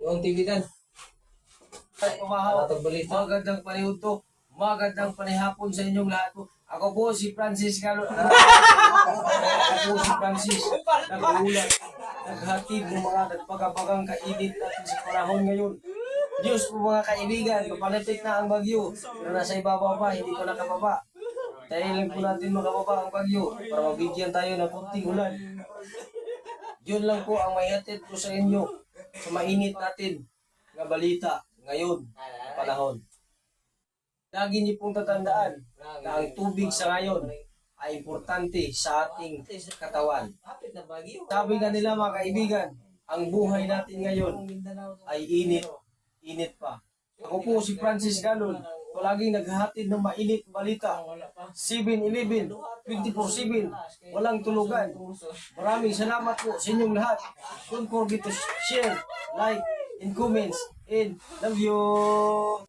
Yung TV dan. Ay, pumahaw. Atong balita. Magandang panahon to. Magandang panahapon sa inyong lahat po. Ako po si Francis Calo. Ako po si Francis. Nagulat. Naghatid ng mga nagpagabagang kainit natin sa panahon ngayon. Diyos po mga kaibigan, papalapit na ang bagyo. Pero nasa ibabaw pa, hindi ko nakababa. Dahil lang po natin makababa ang bagyo para mabigyan tayo ng kunting ulan. Yun lang po ang may hatid ko sa inyo sa mainit natin na balita ngayon na panahon. Lagi niyo pong tatandaan na ang tubig sa ngayon ay importante sa ating katawan. Na. Sabi nga nila mga kaibigan, ang buhay natin ngayon ay init, init pa. Ako po si Francis Galon, palaging naghahatid ng mainit balita. 7-Eleven, 24-7, walang tulugan. Maraming salamat po sa inyong lahat. Don't forget to share, like, and comments. And love you!